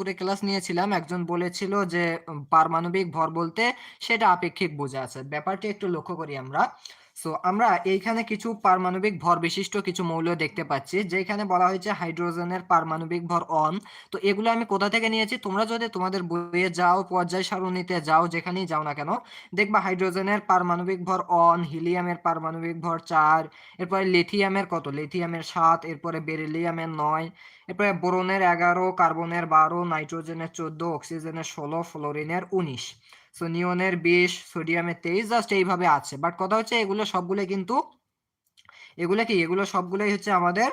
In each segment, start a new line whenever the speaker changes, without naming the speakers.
করে ক্লাস নিয়েছিলাম, একজন বলেছিল যে পারমাণবিক ভর বলতে সেটা আপেক্ষিক বোঝা আছে। ব্যাপারটি একটু লক্ষ্য করি আমরা। সো আমরা এইখানে কিছু পারমাণবিক ভর বিশিষ্ট কিছু মৌল দেখতে পাচ্ছি, যেখানে বলা হয়েছে হাইড্রোজেনের পারমাণবিক ভর অন তো এগুলো আমি কোথা থেকে নিয়েছি? তোমরা যদি তোমাদের বইয়ে যাও, পর্যায় সারণীতে যাও, যেখানেই যাও না কেন, দেখবা হাইড্রোজেনের পারমাণবিক ভর অন হিলিয়ামের পারমাণবিক ভর চার, এরপরে লিথিয়ামের কত? লিথিয়ামের সাত, এরপরে বেরিলিয়ামের নয়, এরপরে বোরনের এগারো, কার্বনের বারো, নাইট্রোজেনের চোদ্দ, অক্সিজেনের ষোলো, ফ্লোরিনের উনিশ। সো নিয়নের বিশ সোডিয়ামের তেইশ জাস্ট এইভাবে আছে। বাট কথা হচ্ছে এগুলো সবগুলো কিন্তু, এগুলো কি? এগুলো সবগুলোই হচ্ছে আমাদের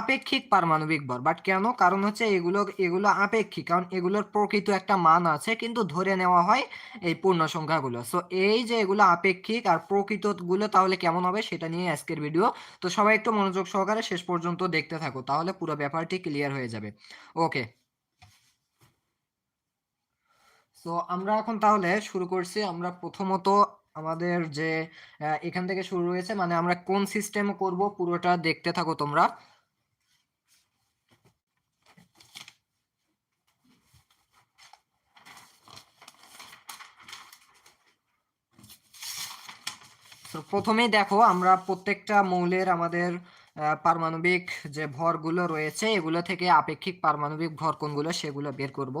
আপেক্ষিক পারমাণবিক ভর বাট কেন? কারণ হচ্ছে এগুলো এগুলো আপেক্ষিক। কারণ এগুলোর প্রকৃত একটা মান আছে, কিন্তু ধরে নেওয়া হয় এই পূর্ণ সংখ্যাগুলো। সো এই যে এগুলো আপেক্ষিক আর প্রকৃতগুলো তাহলে কেমন হবে সেটা নিয়ে আজকের ভিডিও তো সবাই একটু মনোযোগ সহকারে শেষ পর্যন্ত দেখতে থাকো, তাহলে পুরো ব্যাপারটি ক্লিয়ার হয়ে যাবে। ওকে তো আমরা এখন তাহলে শুরু করছি। আমরা প্রথমত আমাদের যে এখান থেকে শুরু হয়েছে মানে আমরা কোন সিস্টেম করব পুরোটা দেখতে থাকো তোমরা। তো প্রথমেই দেখো, আমরা প্রত্যেকটা মৌলের আমাদের পারমাণবিক যে ভরগুলো রয়েছে, এগুলো থেকে আপেক্ষিক পারমাণবিক ভর কোনগুলো সেগুলো বের করব।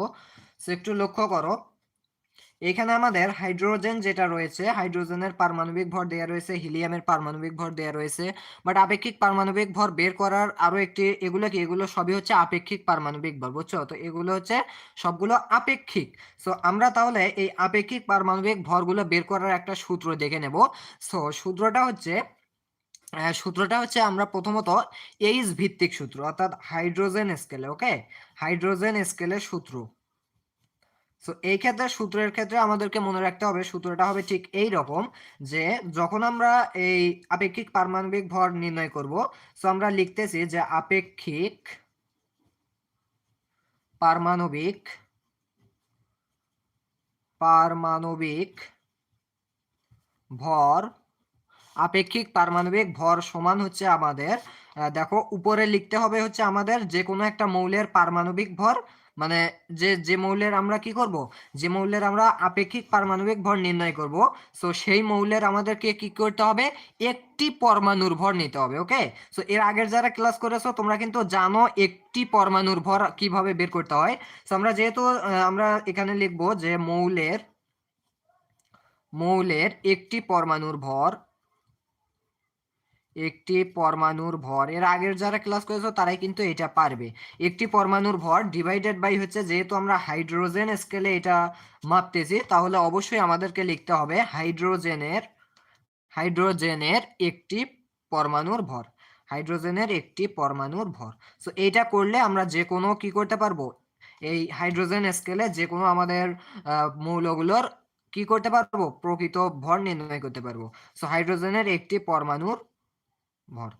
তো একটু লক্ষ্য করো। এখানে আমাদের হাইড্রোজেন যেটা রয়েছে, হাইড্রোজেনের পারমাণবিক ভর দেয়া রয়েছে, হিলিয়ামের পারমাণবিক ভর দেয়া রয়েছে বাট আপেক্ষিক পারমাণবিক ভর বের করার আরও একটি, এগুলো কি? এগুলো সবই হচ্ছে আপেক্ষিক পারমাণবিক ভর, বুঝছ? তো এগুলো হচ্ছে সবগুলো আপেক্ষিক। সো আমরা তাহলে এই আপেক্ষিক পারমাণবিক ভরগুলো বের করার একটা সূত্র দেখে নেব। সো সূত্রটা হচ্ছে সূত্রটা হচ্ছে আমরা প্রথমত এইচ ভিত্তিক সূত্র, অর্থাৎ হাইড্রোজেন স্কেলে ওকে হাইড্রোজেন স্কেলের সূত্র। সো এই ক্ষেত্রে, সূত্রের ক্ষেত্রে আমাদেরকে মনে রাখতে হবে, সূত্রটা হবে ঠিক এই রকম যে, যখন আমরা এই আপেক্ষিক পারমাণবিক ভর নির্ণয় করব সো আমরা লিখতেছি যে আপেক্ষিক পারমাণবিক পারমাণবিক ভর, আপেক্ষিক পারমাণবিক ভর সমান হচ্ছে আমাদের দেখো, উপরে লিখতে হবে হচ্ছে আমাদের যে কোনো একটা মৌলের পারমাণবিক ভর মানে যে যে মৌলের আমরা কি করব? যে মৌলের আমরা আপেক্ষিক পারমাণবিক ভর নির্ণয় করব। সো সেই মৌলের আমাদেরকে কি করতে হবে? একটি পরমাণুর ভর নিতে হবে ওকে সো এর আগের যারা ক্লাস করেছ, তোমরা কিন্তু জানো একটি পরমাণুর ভর কীভাবে বের করতে হয়। সো আমরা যেহেতু আমরা এখানে লিখব যে মৌলের মৌলের একটি পরমাণুর ভর একটি পরমাণুর ভর। এর আগের যারা ক্লাস করেছ, তারাই কিন্তু এটা পারবে। একটি পরমাণুর ভর ডিভাইডেড বাই হচ্ছে যেহেতু আমরা হাইড্রোজেন স্কেলে এটা মাপতেছি, তাহলে অবশ্যই আমাদেরকে লিখতে হবে হাইড্রোজেনের হাইড্রোজেনের একটি পরমাণুর ভর। হাইড্রোজেনের একটি পরমাণুর ভর। সো এইটা করলে আমরা যে কোনো কি করতে পারব? এই হাইড্রোজেন স্কেলে যে কোনো আমাদের মৌলগুলোর কি করতে পারব? প্রকৃত ভর নির্ণয় করতে পারব। সো হাইড্রোজেনের একটি পরমাণুর ভর।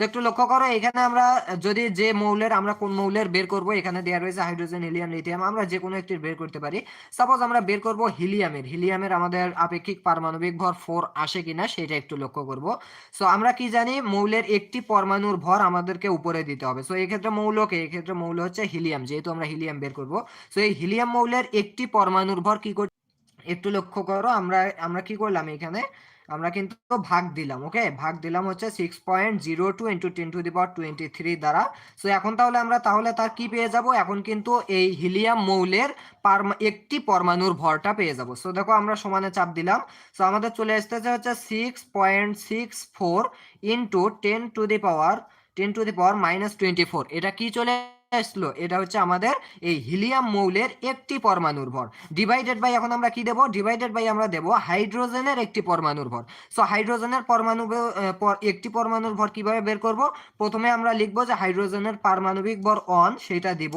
তো একটু লক্ষ্য করো, এখানে আমরা যদি যে মৌলের, আমরা কোন মৌলের বের করব, এখানে দেওয়া রয়েছে হাইড্রোজেন, হিলিয়াম, লিথিয়াম, আমরা যে কোনো একটির বের করতে পারি। সাপোজ আমরা বের করব হিলিয়ামের হিলিয়ামের আমাদের আপেক্ষিক পারমাণবিক ভর ফোর আসে কিনা সেটা একটু লক্ষ্য করব। সো আমরা কি জানি, মৌলের একটি পরমাণুর ভর আমাদেরকে উপরে দিতে হবে। সো এক্ষেত্রে মৌলকে এক্ষেত্রে মৌল হচ্ছে হিলিয়াম, যেহেতু আমরা হিলিয়াম বের করব। সো এই হিলিয়াম মৌলের একটি পরমাণুর ভর কি কর, একটু লক্ষ্য করো, আমরা আমরা কি করলাম এখানে? আমরা কিন্তু ভাগ দিলাম ওকে ভাগ দিলাম হচ্ছে six point zero two into ten to the power twenty three দ্বারা। সো এখন তাহলে আমরা, তাহলে তার কি পেয়ে যাব? এখন কিন্তু এই হিলিয়াম মৌলের একটি পরমাণুর ভরটা পেয়ে যাব। সো দেখো আমরা সমানে চাপ দিলাম। সো আমাদের চলে আসতেছে হচ্ছে six point six four into ten to the power ten to the power minus twenty four এটা কি চলে আসলো এটা হচ্ছে আমাদের এই হিলিয়াম মৌলের একটি পরমাণুর ভর। ডিভাইডেড বাই এখন আমরা কি দেব? ডিভাইডেড বাই আমরা দেব হাইড্রোজেনের একটি পরমাণুর ভর। সো হাইড্রোজেনের পরমাণু একটি পরমাণুর ভর কীভাবে বের করব? প্রথমে আমরা লিখব যে হাইড্রোজেনের পারমাণবিক ভর অন সেটা দিব।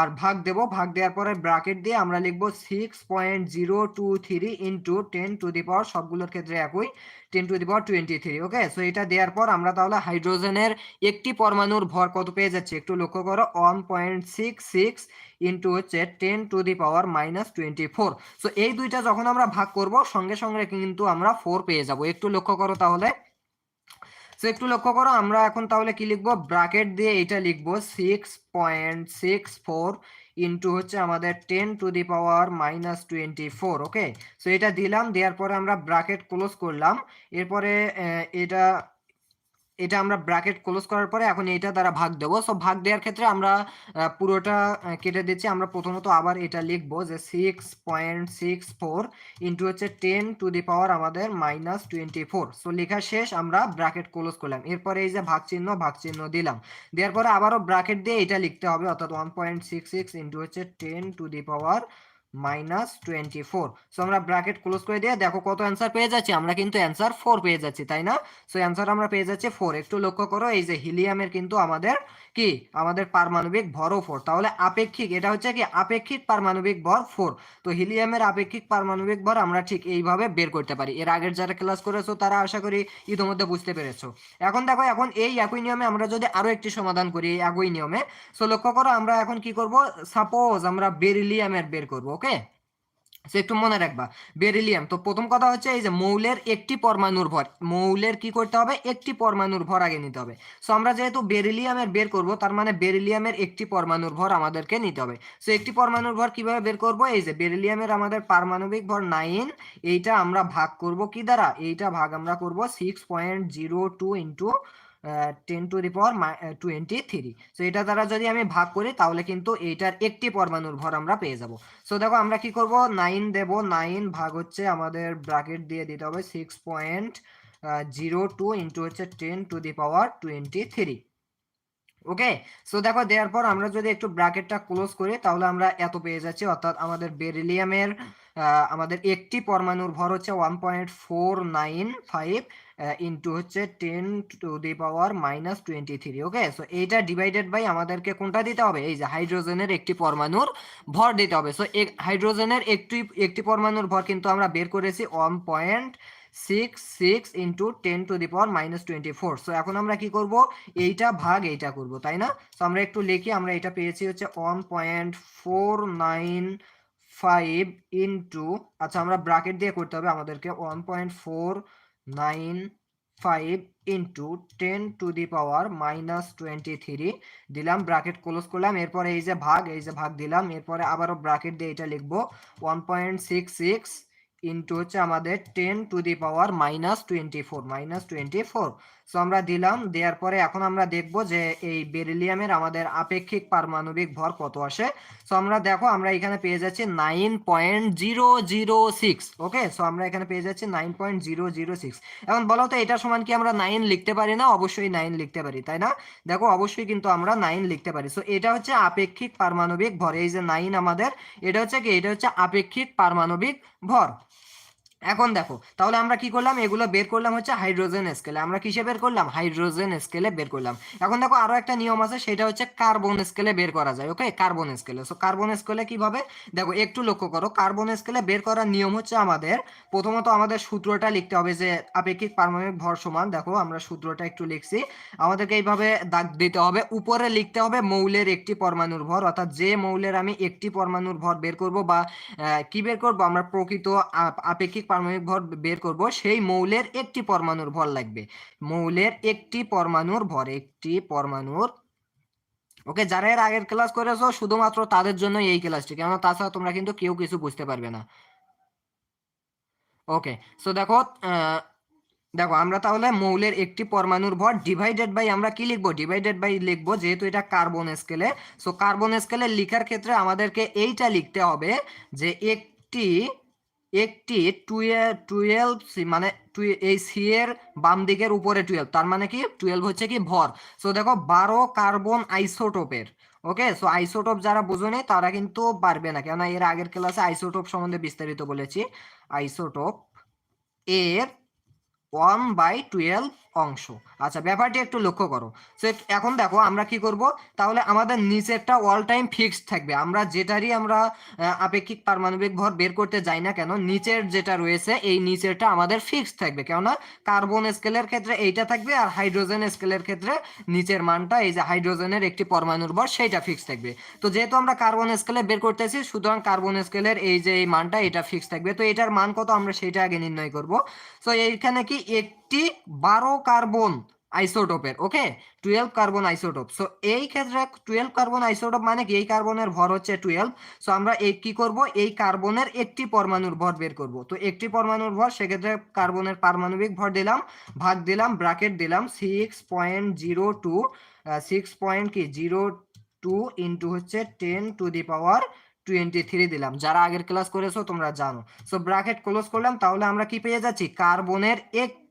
আর ভাগ দেব। ভাগ দেওয়ার পরে ব্র্যাকেট দিয়ে আমরা লিখব six point zero two three into ten to the power সবগুলোর ক্ষেত্রে একই। Ten to the power twenty three okay so এটা দেওয়ার পর আমরা তাহলে হাইড্রোজেনের একটি পরমাণুর ভর কত পেয়ে যাচ্ছে? একটু লক্ষ্য করো one point six six into হচ্ছে ten to the power minus twenty four so এই দুইটা যখন আমরা ভাগ করব, সঙ্গে সঙ্গে কিন্তু আমরা ফোর পেয়ে যাব। একটু লক্ষ্য করো তাহলে। সো একটু লক্ষ্য করো, আমরা এখন তাহলে কি লিখব? ব্র্যাকেট দিয়ে এটা লিখব six point six four into হচ্ছে আমাদের ten to the power minus twenty four okay so এটা দিলাম, দেওয়ার পরে আমরা ব্র্যাকেট ক্লোজ করলাম। এরপরে এটা এটা আমরা ব্র্যাকেট ক্লোজ করার পরে এখন এটা দ্বারা ভাগ দেবো। সো ভাগ দেওয়ার ক্ষেত্রে আমরা পুরোটা কেটে দিচ্ছি। আমরা প্রথমত আবার এটা লিখব যে six point six four into হচ্ছে টেন টু দি পাওয়ার আমাদের মাইনাস টোয়েন্টি ফোর সো লেখা শেষ, আমরা ব্র্যাকেট ক্লোজ করলাম। এরপরে এই যে ভাগ চিহ্ন ভাগ চিহ্ন দিলাম। দেওয়ার পরে আবারও ব্র্যাকেট দিয়ে এটা লিখতে হবে, অর্থাৎ one point six six into হচ্ছে ten to the power minus twenty four so আমরা ব্র্যাকেট ক্লোজ করে দিয়ে দেখো কত অ্যান্সার পেয়ে যাচ্ছি। আমরা কিন্তু অ্যান্সার ফোর পেয়ে যাচ্ছি, তাই না? সো অ্যান্সার আমরা পেয়ে যাচ্ছি ফোর একটু লক্ষ্য করো, এই যে হিলিয়ামের কিন্তু আমাদের কি? আমাদের পারমাণবিক ভরও ফোর তাহলে আপেক্ষিক, এটা হচ্ছে কি? আপেক্ষিক পারমাণবিক ভর ফোর তো হিলিয়ামের আপেক্ষিক পারমাণবিক ভর আমরা ঠিক এইভাবে বের করতে পারি। এর আগের যারা ক্লাস করেছ, তারা আশা করি ইতিমধ্যে বুঝতে পেরেছ। এখন দেখো, এখন এই একই নিয়মে আমরা যদি আরও একটি সমাধান করি, এই একই নিয়মে সো লক্ষ্য করো, আমরা এখন কি করব? সাপোজ আমরা বেরিলিয়ামের বের করব ওকে? সে একটু মনে রাখবা। বেরিলিয়াম, তো প্রথম কথা হচ্ছে এই যে মৌলের একটি পরমাণুর ভর মৌলের কি করতে হবে? একটি পরমাণুর ভর আগে নিতে হবে। সো আমরা যেহেতু বেরিলিয়ামের বের করব, তার মানে বেরিলিয়ামের একটি পরমাণুর ভর আমাদেরকে নিতে হবে। সো একটি পরমাণুর ভর কীভাবে বের করব? এই যে বেরিলিয়ামের আমাদের পারমাণবিক ভর নাইন, এইটা আমরা ভাগ করব কি দ্বারা? এইটা ভাগ আমরা করব six point zero two into ten to the power twenty three so এটা দ্বারা যদি আমি ভাগ করি, তাহলে কিন্তু এইটার একটি পরমাণুর ভর আমরা পেয়ে যাব। সো দেখো আমরা কি করব? নাইন দেব। নাইন ভাগ হচ্ছে আমাদের ব্র্যাকেট দিয়ে দিতে হবে six point zero two into হচ্ছে ten to the power twenty three okay so দেখো দেওয়ার পর আমরা যদি একটু ব্র্যাকেটটা ক্লোজ করি, তাহলে আমরা এত পেয়ে যাচ্ছি। অর্থাৎ আমাদের বেরিলিয়ামের আমাদের একটি পরমাণুর ভর হচ্ছে one point four nine five into হচ্ছে ten to the power minus twenty three okay so এইটা ডিভাইডেড বাই আমাদেরকে কোনটা দিতে হবে? এই যে হাইড্রোজেনের একটি পরমাণুর ভর দিতে হবে। সো হাইড্রোজেনের একটি একটি পরমাণুর ভর কিন্তু আমরা বের করেছি one point six six into ten to the power minus twenty four so এখন আমরা কি করব? এইটা ভাগ এইটা করব, তাই না? সো আমরা একটু লিখি, আমরা এটা পেয়েছি হচ্ছে one point four nine five into আচ্ছা আমরা ব্রাকেট দিয়ে করতে হবে আমাদেরকে one point four nine five into ten to the power minus twenty three দিলাম ব্রাকেট ক্লোজ করলাম, এরপরে এই যে ভাগ, এই যে ভাগ দিলাম, এরপরে আবারও ব্রাকেট দিয়ে এটা লিখব one point six six into হচ্ছে আমাদের ten to the power minus twenty four minus twenty four so আমরা দিলাম, দেওয়ার পরে এখন আমরা দেখব যে এই বেরিলিয়ামের আমাদের আপেক্ষিক পারমাণবিক ভর কত আসে। সো আমরা দেখো, আমরা এখানে পেয়ে যাচ্ছি nine point zero zero six okay so আমরা এখানে পেয়ে যাচ্ছি nine point zero zero six এখন বলো তো এটা সমান কি আমরা নাইন লিখতে পারি না? অবশ্যই নাইন লিখতে পারি, তাই না? দেখো, অবশ্যই কিন্তু আমরা নাইন লিখতে পারি। সো এটা হচ্ছে আপেক্ষিক পারমাণবিক ভর, এই যে নাইন আমাদের, এটা হচ্ছে কি? এটা হচ্ছে আপেক্ষিক পারমাণবিক ভর। এখন দেখো, তাহলে আমরা কি করলাম? এগুলো বের করলাম হচ্ছে হাইড্রোজেন স্কেলে আমরা কিসে বের করলাম? হাইড্রোজেন স্কেলে বের করলাম। এখন দেখো আরও একটা নিয়ম আছে, সেটা হচ্ছে কার্বন স্কেলে বের করা যায় ওকে কার্বন স্কেলে সো কার্বন স্কেলে কীভাবে? দেখো, একটু লক্ষ্য করো কার্বন স্কেলে বের করার নিয়ম হচ্ছে আমাদের, প্রথমত আমাদের সূত্রটা লিখতে হবে যে আপেক্ষিক পারমাণবিক ভর সমান, দেখো আমরা সূত্রটা একটু লিখছি, আমাদেরকে এইভাবে দাগ দিতে হবে। উপরে লিখতে হবে মৌলের একটি পরমাণুর ভর, অর্থাৎ যে মৌলের আমি একটি পরমাণুর ভর বের করব বা কি বের করব? আমরা প্রকৃত আপেক্ষিক পারমাণবিক ভর বের করব, সেই মৌলের একটি পরমাণুর ভর লাগবে। মৌলের একটি পরমাণুর ভর, একটি পরমাণুর ওকে, যারা এর আগের ক্লাস করেছ, শুধুমাত্র তাদের জন্য এই ক্লাসটি কেননা তাছাড়া তোমরা কিন্তু কেউ কিছু বুঝতে পারবে না। ওকে সো দেখো দেখো, আমরা তাহলে মৌলের একটি পরমাণুর ভর ডিভাইডেড বাই আমরা কি লিখব? ডিভাইডেড বাই লিখব, যেহেতু এটা কার্বন স্কেলে সো কার্বন স্কেলে লিখার ক্ষেত্রে আমাদেরকে এইটা লিখতে হবে যে একটি একটি টুয়েলভ সি মানে এই সি এর বাম দিকের উপরে টুয়েলভ তার মানে কি? টুয়েলভ হচ্ছে কি? ভর। সো দেখো, বারো কার্বন আইসোটোপের ওকে সো আইসোটোপ যারা বুঝোনি, তারা কিন্তু পারবে না। কেননা, এর আগের ক্লাসে আইসোটোপ সম্বন্ধে বিস্তারিত বলেছি। আইসোটোপ এর ওয়ান বাই টুয়েলভ অংশ। আচ্ছা ব্যাপারটি একটু লক্ষ্য করো। সো, এখন দেখো আমরা কি করব? তাহলে আমাদের নিচেরটা অল টাইম ফিক্সড থাকবে। আমরা যেটারই আমরা আপেক্ষিক পারমাণবিক ভর বের করতে যাই না কেন, নিচের যেটা রয়েছে, এই নিচেরটা আমাদের ফিক্সড থাকবে। কেননা কার্বন স্কেলের ক্ষেত্রে এইটা থাকবে আর হাইড্রোজেন স্কেলের ক্ষেত্রে নিচের মানটা, এই যে হাইড্রোজেনের একটি পরমাণুর ভর, সেইটা ফিক্সড থাকবে। তো যেহেতু আমরা কার্বন স্কেলে বের করতেছি, সুতরাং কার্বন স্কেলের এই যে এই মানটা, এটা ফিক্সড থাকবে। তো এটার মান কত? আমরা সেটা আগে নির্ণয় করব। সো, এইখানে কি একটি বারো কার্বন আইসোটোপের, okay? Twelve carbon isotope. So এই ক্ষেত্রে টুয়েলভ কার্বন আইসোটোপ মানে কি? এই কার্বনের ভর হচ্ছে টুয়েলভ সো আমরা এই কি করব? এই কার্বনের একটি পরমাণুর ভর বের করব। তো, একটি পরমাণুর ভর, সেক্ষেত্রে কার্বনের পারমাণবিক ভর দিলাম, ভাগ দিলাম ব্র্যাকেট দিলাম six point zero two six point কি? জিরো টু ইন্টু হচ্ছে ten to the power twenty three দিলাম। যারা আগের ক্লাস করেছ, তোমরা জানো। সো ব্র্যাকেট ক্লোজ করলাম, তাহলে আমরা কি পেয়ে যাচ্ছি? কার্বনের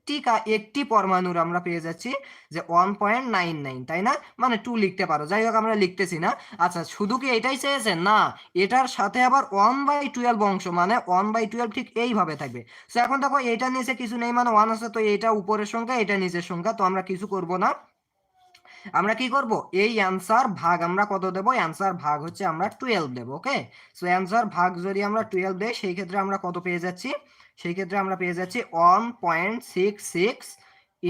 একটি একটি পরমাণুর আমরা পেয়ে যাচ্ছি যে ওয়ান পয়েন্ট নাইন নাইন তাই না? মানে টু লিখতে পারো। যাই হোক, আমরা লিখতেছি না। আচ্ছা শুধু কি এটাই চেয়েছে না, এটার সাথে আবার ওয়ান বাই টুয়েলভ অংশ মানে ওয়ান বাই টুয়েলভ ঠিক এইভাবে থাকবে। সো এখন দেখো এটা নিচে কিছু নেই মানে ওয়ান আছে, তো এটা উপরের সংখ্যা এটা নিচের সংখ্যা, তো আমরা কিছু করব না। আমরা কি করব? এই অ্যান্সার ভাগ আমরা কত দেবো? অ্যান্সার ভাগ হচ্ছে আমরা টুয়েলভ দেবো ওকে সো অ্যান্সার ভাগ যদি আমরা টুয়েলভ দেই, সেই ক্ষেত্রে আমরা কত পেয়ে যাচ্ছি? সেই ক্ষেত্রে আমরা পেয়ে যাচ্ছি one point six six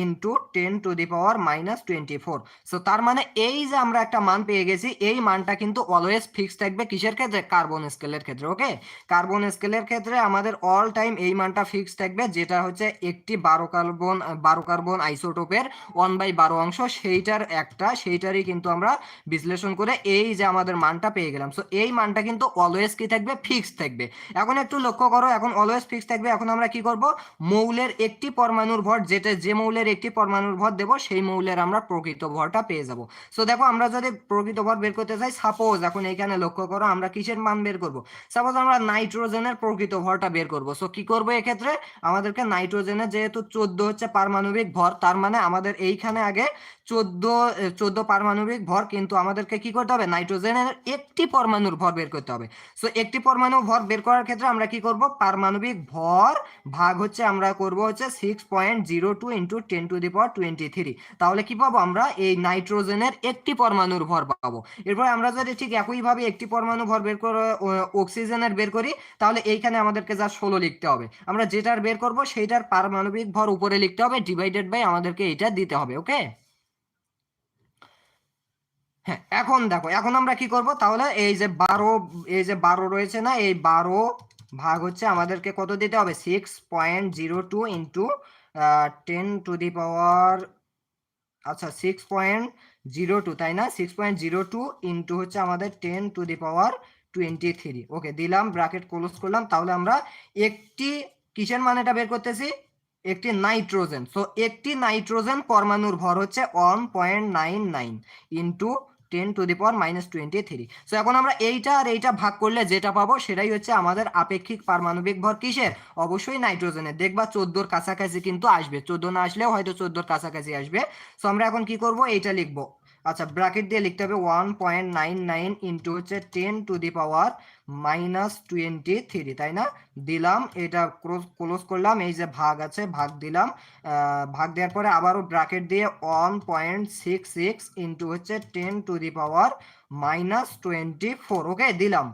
into ten to the power minus twenty four so তার মানে এই যে আমরা একটা মান পেয়ে গেছি, এই মানটা কিন্তু অলওয়েজ ফিক্স থাকবে কিসের ক্ষেত্রে? কার্বন স্কেলের ক্ষেত্রে ওকে কার্বন স্কেলের ক্ষেত্রে আমাদের অল টাইম এই মানটা ফিক্স থাকবে, যেটা হচ্ছে একটি বারো কার্বন বারো কার্বন আইসোটোপের ওয়ান বাই বারো অংশ। সেইটার একটা, সেইটারই কিন্তু আমরা বিশ্লেষণ করে এই যে আমাদের মানটা পেয়ে গেলাম। সো এই মানটা কিন্তু অলওয়েজ কি থাকবে? ফিক্স থাকবে। এখন একটু লক্ষ্য করো, এখন অলওয়েজ ফিক্স থাকবে। এখন আমরা কি করব? মৌলের একটি পরমাণুর ভর, যেটা যে মৌলের একটি পরমাণুর ভর দেব, সেই মৌলের আমরা প্রকৃত ভরটা পেয়ে যাব। সো দেখো, আমরা যদি প্রকৃত ভর বের করতে চাই সাপোজ এখন এখানে লক্ষ্য করো, আমরা কিসের মান বের করব? সাপোজ আমরা নাইট্রোজেনের প্রকৃত ভরটা বের করব। সো কি করব এক্ষেত্রে? আমাদেরকে নাইট্রোজেনের যেহেতু চোদ্দ হচ্ছে পারমাণবিক ভর, তার মানে আমাদের এইখানে আগে চোদ্দ চোদ্দ পারমাণবিক ভর, কিন্তু আমাদেরকে কি করতে হবে? নাইট্রোজেনের একটি পরমাণুর ভর বের করতে হবে। সো একটি পরমাণু ভর বের করার ক্ষেত্রে আমরা কি করব? পারমাণবিক ভর ভাগ হচ্ছে, আমরা করব হচ্ছে six point zero two into ten to the power twenty three তাহলে কি পাবো আমরা? এই নাইট্রোজেনের একটি পরমাণুর ভর পাবো। এরপর আমরা যদি ঠিক একইভাবে একটি পরমাণু ভর বের করে অক্সিজেনের বের করি, তাহলে এইখানে আমাদেরকে যা ষোলো লিখতে হবে। আমরা যেটার বের করব, সেইটার পারমাণবিক ভর উপরে লিখতে হবে ডিভাইডেড বাই আমাদেরকে এটা দিতে হবে ওকে হ্যাঁ এখন দেখো, এখন আমরা কি করব? তাহলে এই যে বারো, এই যে বারো রয়েছে না, এই বারো ভাগ হচ্ছে আমাদেরকে কত দিতে হবে? Six point zero two into ten to the power আচ্ছা সিক্স পয়েন্ট জিরো টু তাই না? Six point zero two into হচ্ছে আমাদের ten to the power twenty three okay দিলাম ব্র্যাকেট ক্লোজ করলাম, তাহলে আমরা একটি কিসের মান এটা বের করতেছি? একটি নাইট্রোজেন সো একটি নাইট্রোজেন পরমাণুর ভর হচ্ছে one point nine nine into ten to the power minus twenty three so এখন আমরা এইটা আর এইটা ভাগ করলে যেটা পাবো, সেটাই হচ্ছে আমাদের আপেক্ষিক পারমাণবিক ভর কিসের? অবশ্যই নাইট্রোজেনের। দেখবা চোদ্দোর কাছাকাছি কিন্তু আসবে। চোদ্দ না আসলেও হয়তো চোদ্দোর কাছাকাছি আসবে। সো আমরা এখন কি করব? এইটা লিখব। আচ্ছা ব্র্যাকেট দিয়ে লিখতে হবে one point nine nine into হচ্ছে ten to the power minus twenty three তাই না? দিলাম, এটা ক্লোজ করলাম, এই যে ভাগ আছে, ভাগ দিলাম ভাগ দেওয়ার পরে আবারও ব্র্যাকেট দিয়ে one point six six into হচ্ছে ten to the power minus twenty four okay দিলাম।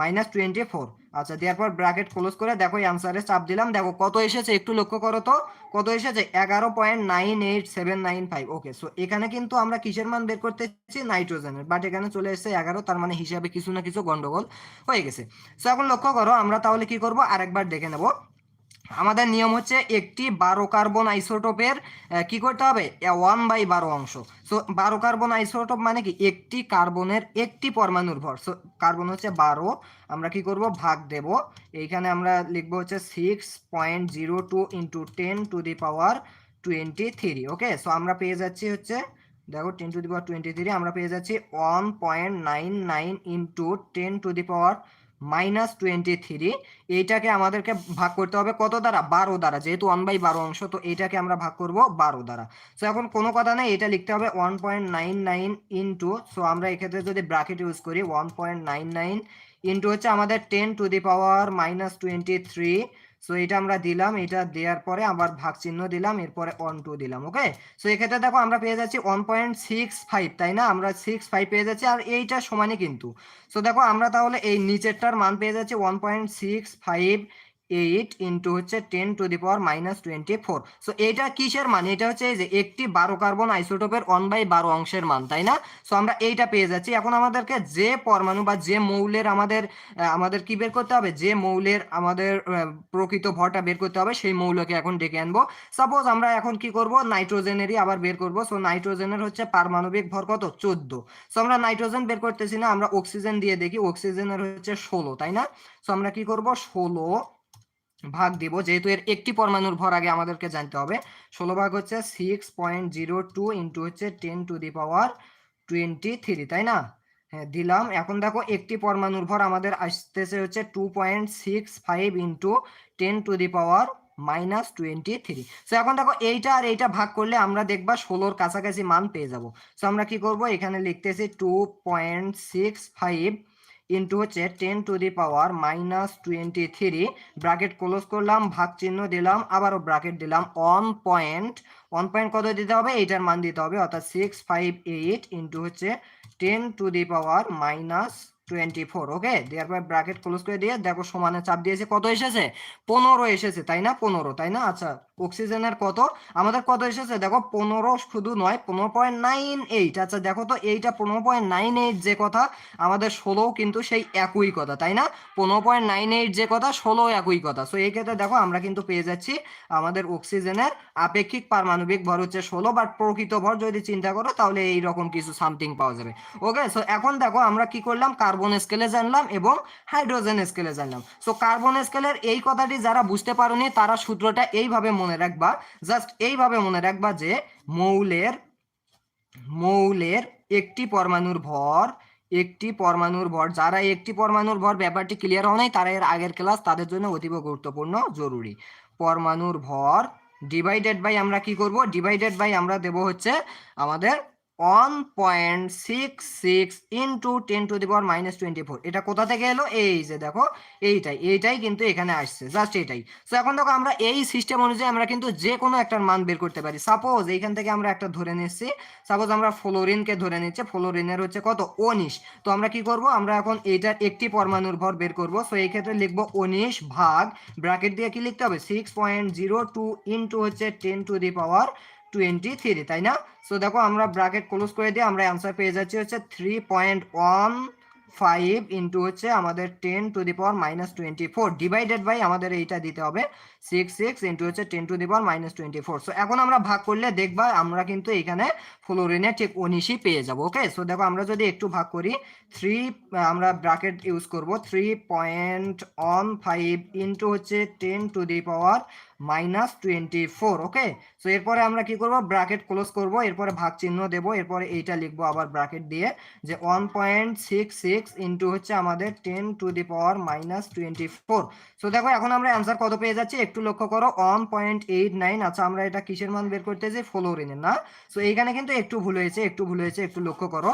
মাইনাস টোয়েন্টি ফোর আচ্ছা দেওয়ার পর ব্র্যাকেট ক্লোজ করে দেখো অ্যান্সারে চাপ দিলাম। দেখো কত এসেছে একটু লক্ষ্য করো তো। কত এসেছে? এগারো point nine eight seven nine five okay so এখানে কিন্তু আমরা কিসের মান বের করতে করতেছি নাইট্রোজেনের বাট এখানে চলে এসেছে এগারো, তার মানে হিসাবে কিছু না কিছু গন্ডগোল হয়ে গেছে। সো এখন লক্ষ্য করো, আমরা তাহলে কি করব? আরেকবার দেখে নেব। আমাদের নিয়ম হচ্ছে একটি বারো কার্বন আইসোটোপের কি করতে হবে? ওয়ান বাই বারো অংশ। সো বারো কার্বন আইসোটোপ মানে কি? একটি কার্বনের একটি পরমাণুর ভর সো কার্বন হচ্ছে বারো, আমরা কি করব? ভাগ দেব। এইখানে আমরা লিখব হচ্ছে six point zero two into ten to the power twenty three okay so আমরা পেয়ে যাচ্ছি হচ্ছে, দেখো ten to the power twenty three আমরা পেয়ে যাচ্ছি one point nine nine into ten to the power minus twenty three, এইটাকে আমাদেরকে ভাগ করতে হবে কত দ্বারা? বারো দ্বারা, যেহেতু ওয়ান বাই বারো অংশ, তো এইটাকে আমরা ভাগ করব বারো দ্বারা। সো এখন কোনো কথা নেই, এটা লিখতে হবে one point nine nine into so আমরা এক্ষেত্রে যদি ব্রাকেট ইউজ করি one point nine nine into হচ্ছে আমাদের ten to the power minus twenty three so এটা আমরা দিলাম, এটা দেওয়ার পরে আবার ভাগ চিহ্ন দিলাম, এরপরে অন টু দিলাম ওকে সো এক্ষেত্রে দেখো আমরা পেয়ে যাচ্ছি ওয়ান পয়েন্ট সিক্স ফাইভ তাই না? আমরা সিক্স ফাইভ পেয়ে যাচ্ছি, আর এইটা সমানই কিন্তু। সো দেখো আমরা তাহলে এই নিচেরটার মান পেয়ে যাচ্ছি one point six five eight into হচ্ছে ten to the power minus twenty four so এটা কিসের মান? এটা হচ্ছে এই যে একটি বারো কার্বন আইসোটোপের ওয়ান বাই বারো অংশের মান, তাই না? সো আমরা এইটা পেয়ে যাচ্ছি। এখন আমাদেরকে যে পরমাণু বা যে মৌলের আমাদের আমাদের কি বের করতে হবে? যে মৌলের আমাদের প্রকৃত ভরটা বের করতে হবে, সেই মৌলকে এখন ডেকে আনব। সাপোজ আমরা এখন কি করব? নাইট্রোজেনেরই আবার বের করব। সো নাইট্রোজেনের হচ্ছে পারমাণবিক ভর কত? চোদ্দ। সো আমরা নাইট্রোজেন বের করতেছি না, আমরা অক্সিজেন দিয়ে দেখি। অক্সিজেনের হচ্ছে ষোলো, তাই না? সো আমরা কি করব? ষোলো ভাগ দিব, যেহেতু এর একটি পরমাণুর ভর আগে আমাদেরকে জানতে হবে। ষোলো ভাগ হচ্ছে six point zero two into হচ্ছে ten to the power twenty three তাই না? হ্যাঁ দিলাম। এখন দেখো একটি পরমাণুর ভর আমাদের আসতেছে হচ্ছে two point six five into ten to the power minus twenty three so এখন দেখো এইটা আর এইটা ভাগ করলে আমরা দেখবা ষোলোর কাছাকাছি মান পেয়ে যাব। সো আমরা কি করব? এখানে লিখতেছি two point six five into হচ্ছে ten to the power minus twenty three bracket close করলাম, ভাগ চিহ্ন দিলাম, আবারও ব্রাকেট দিলাম ওয়ান পয়েন্ট ওয়ান পয়েন্ট কত দিতে হবে? এইটার মান দিতে হবে, অর্থাৎ সিক্স ফাইভ এইট ইন্টু হচ্ছে ten to the power minus twenty four okay দেওয়ার পর ব্রাকেট ক্লোজ করে দিয়ে দেখো সমানে চাপ দিয়েছে, কত এসেছে? পনেরো এসেছে, তাই না? পনেরো, তাই না? আচ্ছা অক্সিজেনের কত? আমাদের কত এসেছে? দেখো, পনেরো শুধু নয়, পনেরো পয়েন্ট নাইন এইট আচ্ছা দেখো তো, এইটা পনেরো পয়েন্ট নাইন এইট যে কথা, আমাদের ষোলোও কিন্তু সেই একই কথা, তাই না? পনেরো পয়েন্ট নাইন এইট যে কথা ষোলো একই কথা। সো এই ক্ষেত্রে দেখো, আমরা কিন্তু পেয়ে যাচ্ছি আমাদের অক্সিজেনের আপেক্ষিক পারমাণবিক ভর হচ্ছে ষোলো বাট প্রকৃত ভর যদি চিন্তা করো, তাহলে এই রকম কিছু সামথিং পাওয়া যাবে। ওকে সো এখন দেখো, আমরা কি করলাম? কার্বন স্কেলে জানলাম এবং হাইড্রোজেন স্কেলে জানলাম। সো কার্বন স্কেলের এই কথাটি যারা বুঝতে পারোনি, তারা সূত্রটা এইভাবে মনে রাখবা। জাস্ট এইভাবে মনে রাখবা যে মৌলের মৌলের একটি পরমাণুর ভর, একটি পরমাণুর ভর, যারা একটি পরমাণুর ভর ব্যাপারটি ক্লিয়ার হয় নাই, তারা এর আগের ক্লাস তাদের জন্য অতীব গুরুত্বপূর্ণ, জরুরি। পরমাণুর ভর ডিভাইডেড বাই আমরা কি করব? ডিভাইডেড বাই আমরা দেব হচ্ছে আমাদের one point six six into ten to the power minus twenty four এটা কোথা থেকে এলো? এই যে দেখো, এইটাই এইটাই কিন্তু এখানে আসছে জাস্ট এইটাই। সো এখন দেখো আমরা এই সিস্টেম অনুযায়ী আমরা কিন্তু যে কোনো একটার মান বের করতে পারি। সাপোজ এইখান থেকে আমরা একটা ধরে নিচ্ছি সাপোজ আমরা ফ্লোরিনকে ধরে নিচ্ছি, ফ্লোরিনের হচ্ছে কত? উনিশ। তো আমরা কি করব? আমরা এখন এইটার একটি পরমাণুর ভর বের করব। সো এই ক্ষেত্রে লিখব উনিশ ভাগ, ব্র্যাকেট দিয়ে কি লিখতে হবে? Six point zero two into হচ্ছে ten to the power twenty three তাই না? সো দেখো আমরা ব্র্যাকেট ক্লোজ করে দিয়ে আমরা অ্যান্সার পেয়ে যাচ্ছি হচ্ছে three point one five into হচ্ছে আমাদের ten to the power minus twenty four divided by আমাদের এইটা দিতে হবে সিক্স সিক্স ইন্টু হচ্ছে ten to the power minus twenty four so এখন আমরা ভাগ করলে দেখবা আমরা কিন্তু এখানে ফ্লোরিনে ঠিক উনিশই পেয়ে যাব ওকে সো দেখো আমরা যদি একটু ভাগ করি থ্রি আমরা ব্র্যাকেট ইউজ করব three point one five into হচ্ছে ten to the power minus twenty four okay so এরপরে আমরা কি করব? ব্র্যাকেট ক্লোজ করব, এরপরে ভাগ চিহ্ন দেবো, এরপরে এইটা লিখব আবার ব্র্যাকেট দিয়ে যে one point six six into হচ্ছে আমাদের ten to the power minus twenty four so দেখো, এখন আমরা অ্যান্সার কত পেয়ে যাচ্ছি? একটু লক্ষ্য করো ওয়ান পয়েন্ট এইট নাইন আচ্ছা আমরা এটা কিসের মান বের করতেছি? ফ্লোরিনের না? সো এইখানে কিন্তু একটু ভুল হয়েছে, একটু ভুল হয়েছে, একটু লক্ষ্য করো।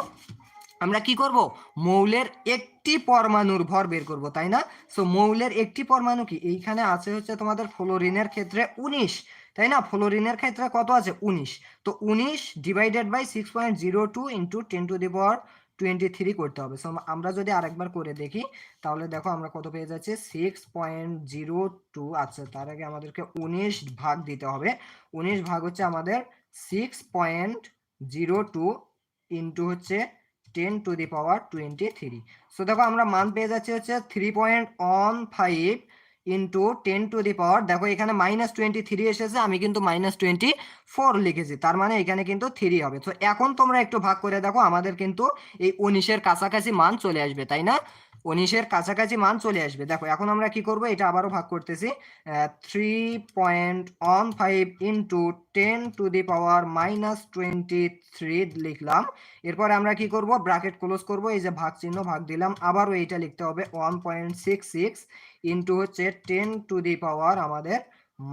আমরা কি করব? মৌলের একটি পরমাণুর ভর বের করব, তাই না? সো মৌলের একটি পরমাণু কি? এইখানে আছে হচ্ছে তোমাদের ফ্লোরিনের ক্ষেত্রে উনিশ, তাই না? ফ্লোরিনের ক্ষেত্রে কত আছে? উনিশ। তো উনিশ divided by six point zero two into ten to the power twenty three করতে হবে। সো আমরা যদি আরেকবার করে দেখি, তাহলে দেখো আমরা কত পেয়ে যাচ্ছি? সিক্স পয়েন্ট জিরো টু আচ্ছা তার আগে আমাদেরকে উনিশ ভাগ দিতে হবে। উনিশ ভাগ হচ্ছে আমাদের six point zero two into হচ্ছে ten to the power twenty three so দেখো আমরা মান পেয়ে যাচ্ছি হচ্ছে three point one five into ten to the power দেখো এখানে মাইনাস টোয়েন্টি থ্রি এসেছে, আমি কিন্তু মাইনাস টোয়েন্টি ফোর লিখেছি, তার মানে এখানে কিন্তু থ্রি হবে। তো এখন তোমরা একটু ভাগ করে দেখো, আমাদের কিন্তু এই উনিশের কাছাকাছি মান চলে আসবে, তাই না? উনিশের কাছাকাছি মান চলে আসবে। দেখো, এখন আমরা কি করব? এটা আবারও ভাগ করতেছি। Three point one five into ten to the power minus twenty three লিখলাম। এরপরে আমরা কি করব? ব্র্যাকেট ক্লোজ করব। এই যে ভাগ চিহ্ন ভাগ দিলাম। আবারও এইটা লিখতে হবে। One point six six into হচ্ছে টেন টু দি পাওয়ার আমাদের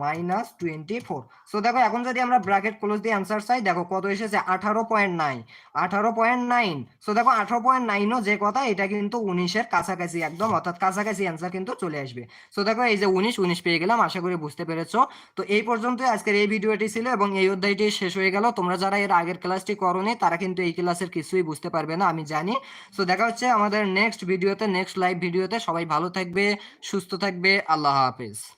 মাইনাস টোয়েন্টি ফোর। সো দেখো, এখন যদি আমরা ব্র্যাকেট ক্লোজ দিয়ে অ্যান্সার চাই, দেখো, কত এসেছে? আঠারো পয়েন্ট নাইন। আঠারো পয়েন্ট নাইন। সো দেখো, আঠারো পয়েন্ট নাইনও যে কথা, এটা কিন্তু উনিশের কাছাকাছি একদম, অর্থাৎ কাছাকাছি অ্যান্সার কিন্তু চলে আসবে। সো দেখো, এই যে উনিশ উনিশ পেয়ে গেলাম, আশা করি বুঝতে পেরেছ। তো এই পর্যন্ত আজকের এই ভিডিওটি ছিল এবং এই অধ্যায়টি শেষ হয়ে গেল। তোমরা যারা এর আগের ক্লাসটি করোনি, তারা কিন্তু এই ক্লাসের কিছুই বুঝতে পারবে না, আমি জানি। সো দেখা হচ্ছে আমাদের নেক্সট ভিডিওতে নেক্সট লাইভ ভিডিওতে সবাই ভালো থাকবে, সুস্থ থাকবে, আল্লাহ হাফেজ।